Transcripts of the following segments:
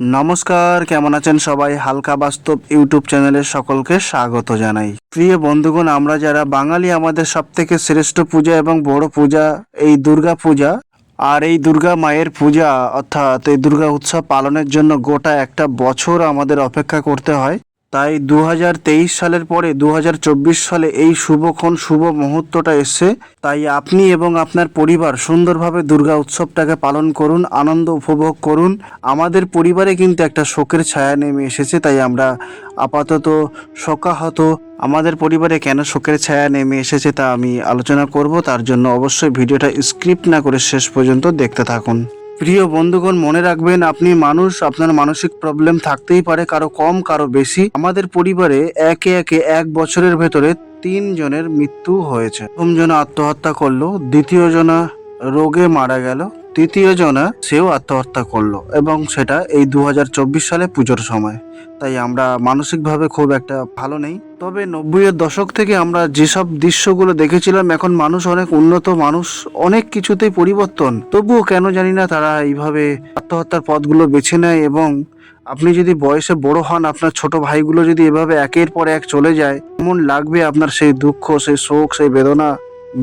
নমস্কার, কেমন আছেন সবাই? হালকা বাস্তব ইউটিউব চ্যানেলে সকলকে স্বাগত জানাই। প্রিয় বন্ধুগণ, আমরা যারা বাঙালি, আমাদের সব থেকে শ্রেষ্ঠ পূজা এবং বড় পূজা এই দুর্গা পূজা আর এই দুর্গা মায়ের পূজা, অর্থাৎ এই দুর্গা উৎসব পালনের জন্য গোটা একটা বছর আমাদের অপেক্ষা করতে হয়। তাই দু হাজার তেইশ সালের পরে দু হাজার চব্বিশ সালে এই শুভক্ষণ, শুভ মুহূর্তটা এসছে। তাই আপনি এবং আপনার পরিবার সুন্দরভাবে দুর্গা উৎসবটাকে পালন করুন, আনন্দ উপভোগ করুন। আমাদের পরিবারে কিন্তু একটা শোকের ছায়া নেমে এসেছে, তাই আমরা আপাতত শোকাহত। আমাদের পরিবারে কেন শোকের ছায়া নেমে এসেছে তা আমি আলোচনা করব, তার জন্য অবশ্যই ভিডিওটা স্ক্রিপ্ট না করে শেষ পর্যন্ত দেখতে থাকুন। প্রিয় বন্ধুগণ, মনে রাখবেন আপনি মানুষ, আপনার মানসিক প্রবলেম থাকতেই পারে, কারও কম, কারও বেশি। আমাদের পরিবারে একে একে এক বছরের ভেতরে তিন জনের মৃত্যু হয়েছে। প্রথম জন আত্মহত্যা করল, দ্বিতীয় জনা রোগে মারা গেল। তৃতীয় জনা সেও আত্মহত্যা করল এবং সেটা এই দু হাজার চব্বিশ সালে পুজোর সময়। তাই আমরা মানসিকভাবে খুব একটা ভালো নেই। তবে নব্বইয়ের দশক থেকে আমরা যেসব দৃশ্যগুলো দেখেছিলাম, এখন মানুষ অনেক উন্নত মানুষ, অনেক কিছুতেই পরিবর্তন। তবুও কেন জানি না তারা এইভাবে আত্মহত্যার পথগুলো বেছে নেয় এবং আপনি যদি বয়সে বড় হন, আপনার ছোট ভাইগুলো যদি এভাবে একের পর এক চলে যায়, কেমন লাগবে আপনার সেই দুঃখ, সেই শোক, সেই বেদনা?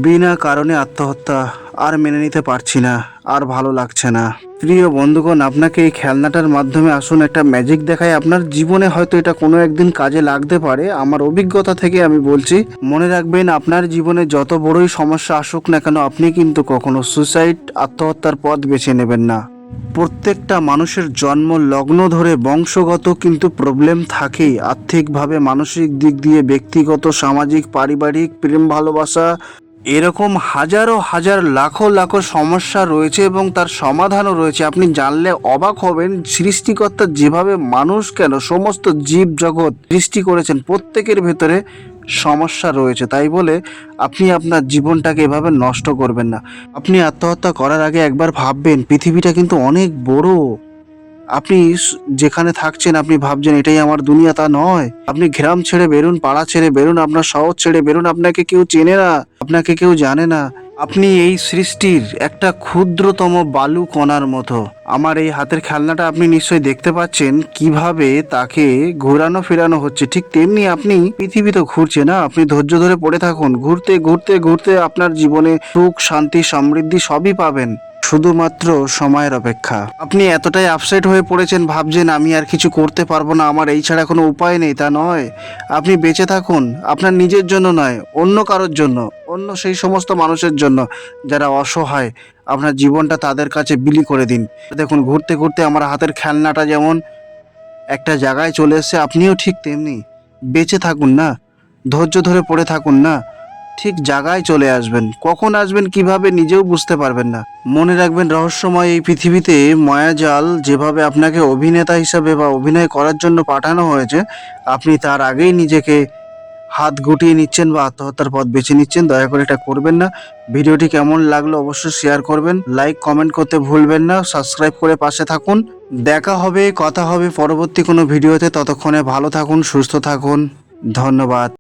বিনা কারণে আত্মহত্যা আর মেনে নিতে পারছি না, আর ভালো লাগছে না। প্রিয় বন্ধুগণ, আপনাকে এই খেলনাটার মাধ্যমে আসুন, একটা ম্যাজিক দেখায়। আপনার জীবনে হয়তো এটা কোনো একদিন কাজে লাগতে পারে। আমার অভিজ্ঞতা থেকে আমি বলছি, মনে রাখবেন, আপনার জীবনে যত বড়ই সমস্যা আসুক না কেন, আপনি কিন্তু কখনো সুসাইড আত্মহত্যার পথ বেছে নেবেন না। প্রত্যেকটা মানুষের জন্ম, লগ্ন ধরে বংশগত কিন্তু প্রবলেম থাকেই। আর্থিকভাবে, মানসিক দিক দিয়ে, ব্যক্তিগত, সামাজিক, পারিবারিক, প্রেম, ভালোবাসা এরকম হাজারো হাজার লাখো লাখো সমস্যা রয়েছে এবং তার সমাধানও রয়েছে। আপনি জানলে অবাক হবেন সৃষ্টিকর্তা যেভাবে মানুষ কেন সমস্ত জীব জগৎ সৃষ্টি করেছেন, প্রত্যেকের ভেতরে সমস্যা রয়েছে। তাই বলে আপনি আপনার জীবনটাকে এভাবে নষ্ট করবেন না। আপনি আত্মহত্যা করার আগে একবার ভাববেন, পৃথিবীটা কিন্তু অনেক বড়। আপনি যেখানে থাকছেন, আপনি ভাবছেন এটাই আমার দুনিয়া, তা নয়। আপনি গ্রাম ছেড়ে বেরুন, পাড়া ছেড়ে বেরুন, আপনার শহর ছেড়ে বেরুন, আপনাকে কেউ চেনে না, আপনাকে কেউ জানে না। আপনি এই সৃষ্টির একটা ক্ষুদ্রতম বালু কণার মতো। আমার এই হাতের খেলনাটা আপনি নিশ্চয়ই দেখতে পাচ্ছেন, কীভাবে তাকে ঘোরানো ফেরানো হচ্ছে। ঠিক তেমনি আপনি পৃথিবী তো ঘুরছে না, আপনি ধৈর্য ধরে পড়ে থাকুন। ঘুরতে ঘুরতে ঘুরতে আপনার জীবনে সুখ, শান্তি, সমৃদ্ধি সবই পাবেন। শুধুমাত্র সময়ের অপেক্ষা। আপনি এতটাই আপসেট হয়ে পড়েছেন, ভাবছেন আমি আর কিছু করতে পারব না, আমার এই ছাড়া কোনো উপায় নেই, তা নয়। আপনি বেঁচে থাকুন, আপনার নিজের জন্য নয়, অন্য কারোর জন্য, অন্য সেই সমস্ত মানুষের জন্য যারা অসহায়। আপনার জীবনটা তাদের কাছে বিলি করে দিন। দেখুন, ঘুরতে ঘুরতে আমার হাতের খেলনাটা যেমন একটা জায়গায় চলে এসছে, আপনিও ঠিক তেমনি। বেঁচে থাকুন না, ধৈর্য ধরে পড়ে থাকুন না। ঠিক জায়গায় চলে আসবেন। কখন আসবেন কীভাবে নিজেও বুঝতে পারবেন না। মনে রাখবেন, রহস্যময় এই পৃথিবীতে মায়াজাল যেভাবে আপনাকে অভিনেতা হিসাবে বা অভিনয় করার জন্য পাঠানো হয়েছে, আপনি তার আগেই নিজেকে হাত গুটিয়ে নিচ্ছেন বা আত্মহত্যার পথ বেছে নিচ্ছেন, দয়া করে এটা করবেন না। ভিডিওটি কেমন লাগল অবশ্যই শেয়ার করবেন। লাইক কমেন্ট করতে ভুলবেন না। সাবস্ক্রাইব করে পাশে থাকুন। দেখা হবে, কথা হবে পরবর্তী কোনো ভিডিওতে। ততক্ষণে ভালো থাকুন, সুস্থ থাকুন। ধন্যবাদ।